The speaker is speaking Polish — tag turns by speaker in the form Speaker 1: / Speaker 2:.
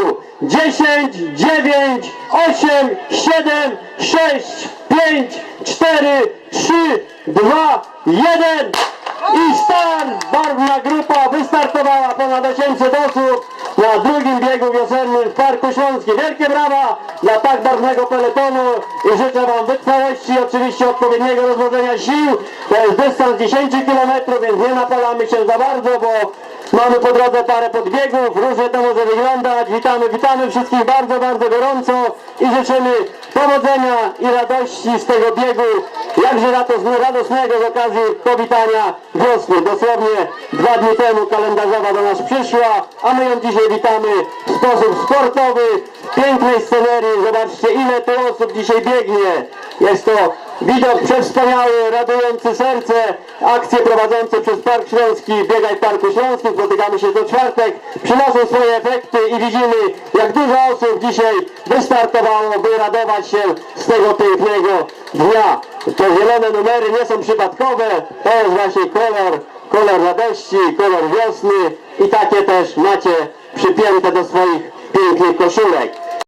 Speaker 1: startu. 10, 9, 8, 7, 6, 5, 4, 3, 2, 1 i start! Barwna grupa wystartowała ponad 800 osób na drugim biegu wiosennym w Parku Śląskim. Wielkie brawa dla tak barwnego peletonu i życzę Wam wytrwałości, oczywiście odpowiedniego rozłożenia sił. To jest dystans 10 km, więc nie napalamy się za bardzo, bo mamy po drodze parę podbiegów, różnie to może wyglądać. Witamy, witamy wszystkich bardzo, bardzo gorąco i życzymy powodzenia i radości z tego biegu, jakże rados- radosnego z okazji powitania wiosny. Dosłownie dwa dni temu kalendarzowa do nas przyszła, a my ją dzisiaj witamy w sposób sportowy, pięknej scenerii. Zobaczcie ile tu osób dzisiaj biegnie. Jest to widok przewspaniały, radujący serce. Akcje prowadzące przez Park Śląski, Biegaj Parku Śląskim. Spotykamy się co czwartek, przynoszą swoje efekty i widzimy jak dużo osób dzisiaj wystartowało, by radować się z tego pięknego dnia. Te zielone numery nie są przypadkowe, to jest właśnie kolor, kolor radości, kolor wiosny i takie też macie przypięte do swoich pięknych koszulek.